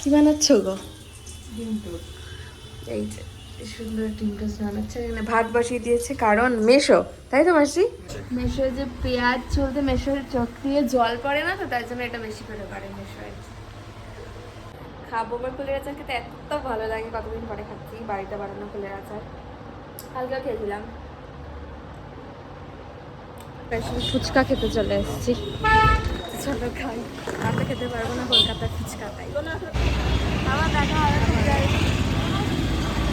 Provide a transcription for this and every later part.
কি বানাচ্ছো গো? এই যে সুন্দর ডিম টোস্ট বানাচ্ছে এখানে ভাত বসিয়ে দিয়েছে কারণ মেশো তাই তো মাসি? মেশো যে পেঁয়াজ চলতে মেশোর চোখ দিয়ে জল পড়ে না তো তাই জন্য এটা বেশি করে করে মেশো খাব বা কুলের আচার খেতে এত ভালো লাগে কতদিন পরে খাচ্ছি বাড়িতে বানানো কুলের আচার। কালকে খেয়েছিলাম স্পেশাল ফুচকা খেতে চলে এসেছি। চলো খাই। আর তো খেতে পারব না কলকাতার ফুচকা তাই। আমার দেখা হবে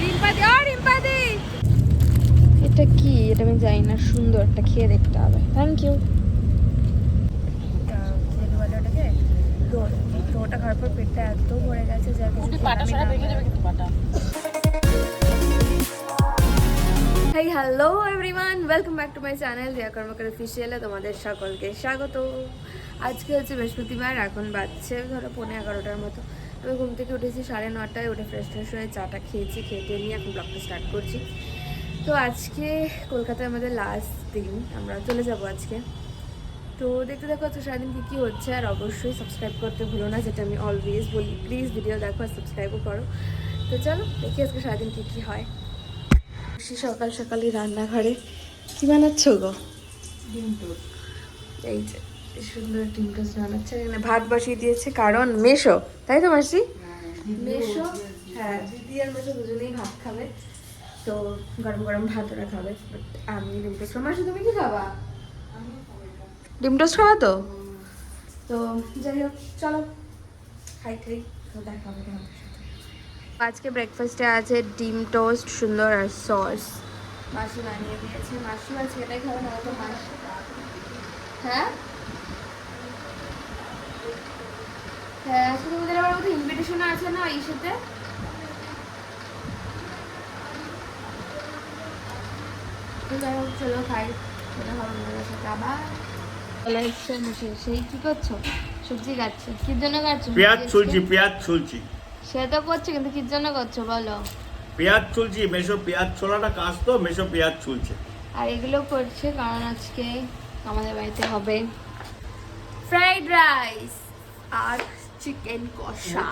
রিম্পাদি ও রিম্পাদি! এটা কি? এটা আমি জানি না সুন্দর একটা খেয়ে দেখতে হবে। থ্যাংক ইউ রোলটা খাওয়ার পর পেটটা এত ভরে গেছে যে কিছু পাটা সারা যাবে কিন্তু পাটা। Hi hello everyone welcome back to my channel Riya Karmakar অফিসিয়ালে তোমাদের সকলকে স্বাগত। আজকে হচ্ছে বৃহস্পতিবার, এখন বাজছে ধরো পৌনে এগারোটার মতো। আমি ঘুম থেকে উঠেছি সাড়ে নটায়, উঠে ফ্রেশ ফ্রেশ হয়ে চাটা খেয়েছি, খেয়ে নিয়ে এখন ব্লগটা স্টার্ট করছি। তো আজকে কলকাতায় আমাদের লাস্ট দিন, আমরা চলে যাব আজকে। তো দেখতে দেখো আজকে সারাদিন কী কী হচ্ছে, আর অবশ্যই সাবস্ক্রাইব করতে ভুলো না, যেটা আমি অলওয়েজ বলি। প্লিজ ভিডিও দেখো আর সাবস্ক্রাইবও করো। তো চলো দেখি আজকে সারাদিন কী কী হয়। সকাল সকালই রান্নাঘরে। কি বানাচ্ছো গো? ডিম টোস্ট। এই যে সুন্দর ডিম টোস্ট বানাচ্ছে। এখানে ভাত বসিয়ে দিয়েছে কারণ মেশো তাই তো মাসি? মেশো? হ্যাঁ দিদি আর মেশো দুজনেই ভাত খাবে তো গরম গরম ভাত ওরা খাবে আমি ডিম টোস্ট মাসি তুমি কি খাবা? ডিম টোস্ট খাবা তো? তো যাই হোক চলো খাই খাই তো দেখা হবে আজকে ব্রেকফাস্টে আছে ডিম টোস্ট সুন্দর আর সস মাসি বানিয়ে দিয়েছে। আজকে এটাই খাবে না তো হ্যাঁ? হ্যাঁ আবার ইনভিটেশন আছে না তোমাদের সাথে সেই কি করছ? সবজি কাটছো? কি জন্য কাটছো? পেঁয়াজ ছুলছি পেঁয়াজ ছুলছি। সে তো করছ কিন্তু কি জন্য করছ বলো? পেঁয়াজ ছুলছি মেশো পেঁয়াজ ছোলাটা কাজ তো মেশো পেঁয়াজ ছুলছে আর এগুলো করছে কারণ আজকে আমাদের বাড়িতে হবে ফ্রাইড রাইস আর চিকেন কষা।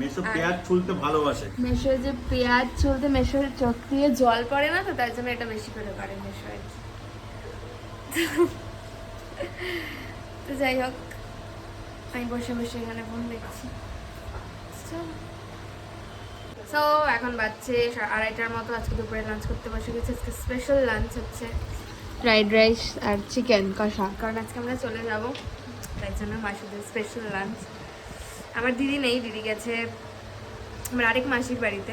মেশো পেঁয়াজ ছুলতে ভালোবাসে। মেশোর যে পেঁয়াজ চলতে মেশোর চোখ দিয়ে জল পড়ে না তো তার জন্য এটা বেশি করে করে মেশো আর তো যাই হোক আমি বসে বসে এখানে ফোন দেখছি। সো এখন বাজছে আড়াইটার মতো আজকে দুপুরে লাঞ্চ করতে বসে গেছে। আজকে স্পেশাল লাঞ্চ হচ্ছে। ফ্রাইড রাইস আর চিকেন কষা। কারণ আজকে আমরা চলে যাব। তাই জন্য মাসিদের স্পেশাল লাঞ্চ আমার দিদি নেই দিদি গেছে আমার আরেক মাসির বাড়িতে।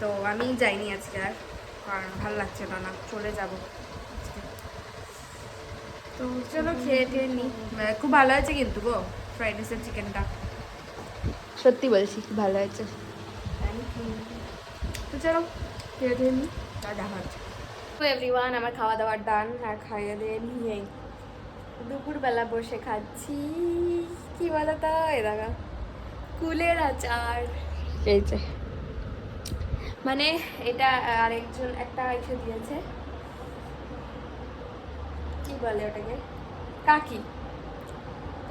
তো আমি যাইনি আজকে আর কারণ ভালো লাগছে না না চলে যাব তো চলো খেয়ে টেয়ে নিই খুব ভালো হয়েছে কিন্তু গো ফ্রাইড রাইসের চিকেনটা সত্যি বলছি ভালো হয়েছে। তো চলো তা দেখা হচ্ছে। তো এভরিওয়ান আমার খাওয়া দাওয়ার ডান আর খাইয়ে দিয়ে নিয়ে দুপুরবেলা বসে খাচ্ছি। কি বলো তো এ দেখা কুলের আচার। এই যে। মানে এটা আরেকজন একটা এসে দিয়েছে। কি বলে ওটাকে? কাকি।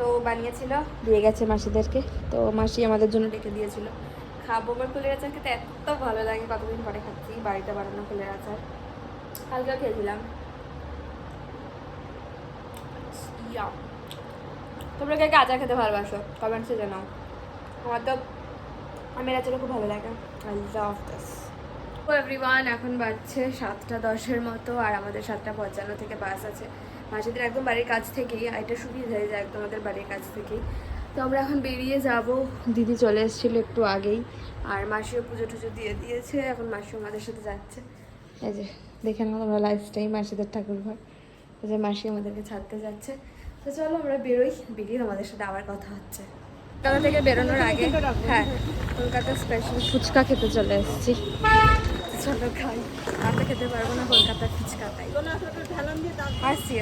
তো বানিয়েছিল। দিয়ে গেছে মাসিদেরকে। তো মাসি আমাদের জন্য ডেকে দিয়েছিল। খাব আমার কুলের আচার খেতে এত ভালো লাগে। কতদিন পরে খাচ্ছি, বাড়িতে বানানো কুলের আচার। কালকেও খেয়েছিলাম। তোমরা কে আচার খেতে ভালোবাসো, কমেন্টসে জানাও। আমার তো আমের আচারও খুব ভালো লাগে। আই লাভ এভরিওয়ান এখন বাজছে সাতটা দশের মতো, আর আমাদের সাতটা পঞ্চান্ন থেকে বাস আছে। মাসিদের একদম বাড়ির কাছ থেকেই এটা সুবিধা যায় একদম আমাদের বাড়ির কাছ থেকেই। তো আমরা এখন বেরিয়ে যাব। দিদি চলে এসেছিল একটু আগেই। আর মাসিও পুজো টুজো দিয়ে দিয়েছে। এখন মাসিও আমাদের সাথে যাচ্ছে। এই যে, দেখে না আমরা লাইফটাই মাসিদের ঠাকুর ঘর এই যে মাসি আমাদেরকে ছাড়তে যাচ্ছে। তো চলো আমরা বেরোই। বেরিয়ে আমাদের সাথে আবার কথা হচ্ছে। কলকাতা থেকে বেরোনোর আগে হ্যাঁ কলকাতা স্পেশাল ফুচকা খেতে চলে এসেছি। চলো খাই। আর খেতে পারব না, কলকাতার ফুচকা তাই আসছি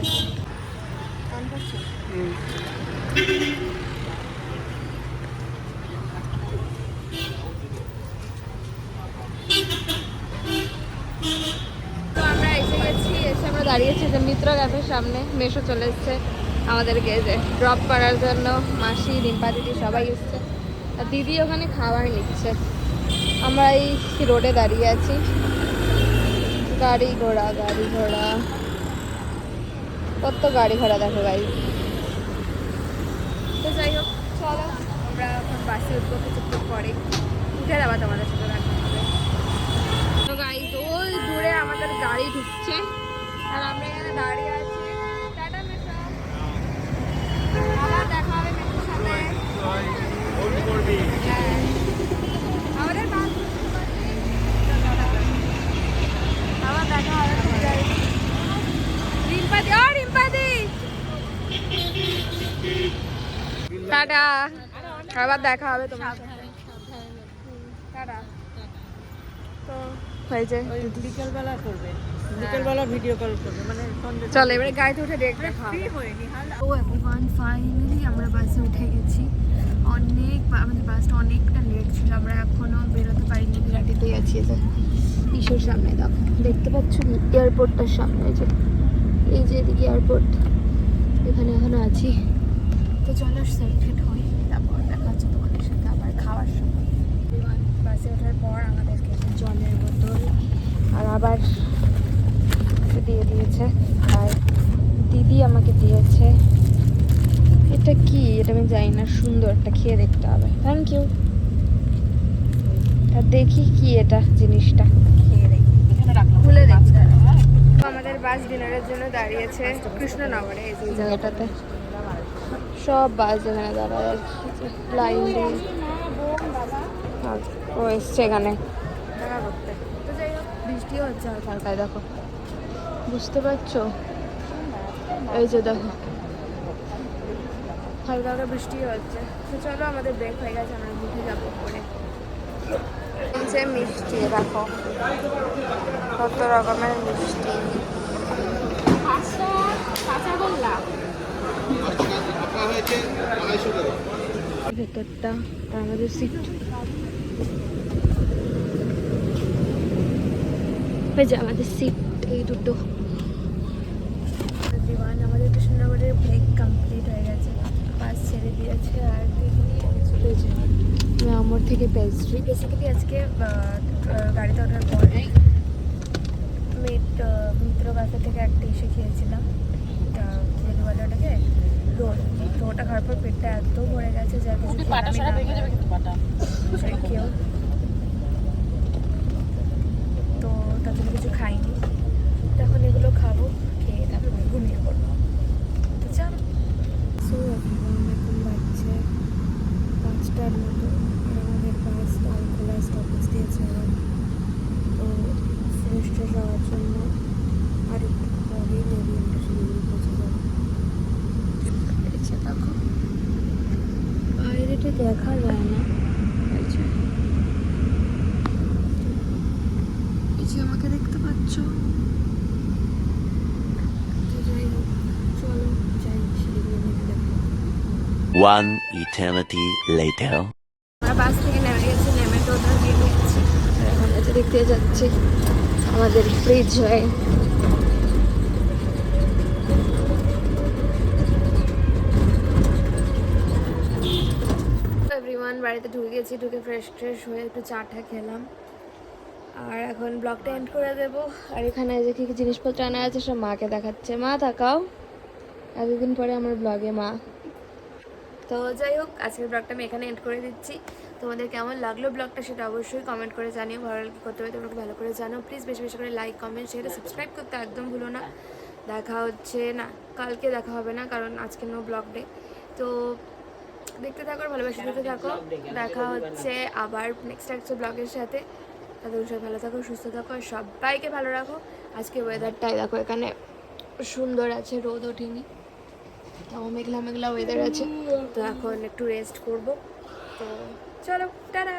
আমরা এসে গেছি, এসে আমরা দাঁড়িয়েছি যে মিত্র ক্যাফের সামনে। মেশো চলে এসছে আমাদেরকে যে ড্রপ করার জন্য মাসি, রিম্পা দিদি সবাই এসছে। আর দিদি ওখানে খাবার নিচ্ছে। আমরা এই রোডে দাঁড়িয়ে আছি। গাড়ি ঘোড়া গাড়ি ঘোড়া। কত গাড়ি ঘোড়া দেখো গাড়ি তো যাই হোক, চলো, আমরা এখন বাসে উঠবো কিছুক্ষণ পরে। উঠে যাবা তোমাদের সাথে দেখা হবে। তো গাড়ি ওই দূরে আমাদের গাড়ি ঢুকছে। আর আমরা এখানে দাঁড়িয়ে আছি টাটা মেশো আবার দেখা হবে মেশোর সাথে ফোন করবি হ্যাঁ। আমাদের বাস আবার দেখা হবে খুব জলদি। রিম্পাদি ও রিম্পাদি টাটা। আবার দেখা হবে তোমার টাটা। তো হয়েছে বিকেলবেলা করবে। বিকেলবেলা ভিডিও কল করবে মানে সন্ধ্যে চলো এবারে গাড়িতে উঠে দেখবে ও এভরিওয়ান ফাইনালি আমরা বাসে উঠে গেছি। অনেক আমাদের বাসটা অনেকটা লেট ছিল আমরা এখনও বেরোতে পারিনি বিরাটিতেই আছি যে। ইসের সামনে দেখো দেখতে পাচ্ছ এয়ারপোর্টটার সামনে যে এই যে এদিকে এয়ারপোর্ট এখানে এখনও আছি। তো চলো সেলফিট হই তারপর দেখা হচ্ছে তোমাদের সাথে আবার খাওয়ার সময়। বাসে ওঠার পর আমাদেরকে জলের বোতল আর আবার দিয়ে দিয়েছে। আর দিদি আমাকে দিয়েছে। এটা কি? এটা আমি জানি না। সুন্দর একটা খেয়ে দেখতে হবে। থ্যাংক ইউ তা দেখি কি এটা জিনিসটা। খেয়ে দেখি। খুলে দেখতে। আমাদের বাস ডিনারের জন্য দাঁড়িয়েছে কৃষ্ণনগরে। এই জায়গাটাতে সব বাস এখানে দাঁড়ায় আর কি লাইন দিয়ে ও এসছে এখানে। বৃষ্টিও হচ্ছে হালকায় দেখো। বুঝতে পারছ? এই যে দেখো। হালকা বৃষ্টি হচ্ছে। তো চলো আমাদের ব্রেক হয়ে গেছে, আমরা উঠে যাব পরে। যে মিষ্টি, দেখো। কত রকমের মিষ্টি। ভেতরটা তার মধ্যে সিট এই যে আমাদের সিট এই দুটো। দিওয়ান আমাদের কৃষ্ণনগরের ব্রেক কমপ্লিট হয়ে গেছে। বাস ছেড়ে দিয়েছে আর চলে যাবে আমার থেকে পেস্ট্রি বেসিক্যালি আজকে গাড়িতে ওঠার পর মিট মিত্র কাছে থেকে একটা এসে খেয়েছিলাম। যেটা বলে ওটাকে রোল খাওয়ার পর পেটটা এত ভরে গেছে যার কিছু কেউ তো তার জন্য কিছু খাইনি। তো এখন এগুলো খাব খেয়ে তারপরে ঘুমিয়ে পড়ব। তো চলো। সো এখন বাজছে পাঁচটার মতো। আর আমাদের বাস লালখোলা স্টপেজ দিয়েছে তো ফ্রেশ হওয়ার জন্য আর একটু আমরা শিলিগুড়ি যে দেখো। বাইরেটা দেখা যায় না। এই যে এই যে আমাকে দেখতে পাচ্ছ? One eternity later. আমরা বাস থেকে নেমে গেছি নেমে টোটাল দিয়ে নিচ্ছি এখন এটা দেখতে যাচ্ছি আমাদের ফ্রিজ হয়ে এভরিওয়ান বাড়িতে ঢুকে গেছি, ঢুকে ফ্রেশ ট্রেশ হয়ে একটু চাটা খেলাম। আর এখন ব্লগটা এন্ড করে দেব। আর এখানে যে কী কী জিনিসপত্র আনা আছে সব মাকে দেখাচ্ছে। মা, তাকাও। এতদিন পরে আমার ব্লগে মা। তো যাই হোক, আজকের ব্লগটা আমি এখানে এন্ড করে দিচ্ছি। তোমাদের কেমন লাগল ব্লগটা সেটা অবশ্যই কমেন্ট করে জানিও। ভালো লাগলে করতে হবে তোমরা ভালো করে জানো। প্লিজ বেশি বেশি করে লাইক কমেন্ট শেয়ার সাবস্ক্রাইব করতে একদম ভুলো না। দেখা হচ্ছে না, কালকে দেখা হবে না, কারণ আজকে নো ব্লগ ডে তো দেখতে থাকো আর ভালোবাসা দিতে থাকো। দেখা হচ্ছে আবার নেক্সট একটা ব্লগের সাথে। তাদের সবাই ভালো থাকো, সুস্থ থাকো আর সবাইকে ভালো রাখো। আজকে ওয়েদারটাই দেখো, এখানে সুন্দর আছে, রোদ ওঠেনি। তাও মেঘলা মেঘলা ওয়েদার আছে। তো এখন একটু রেস্ট করব। তো চলো, টাটা!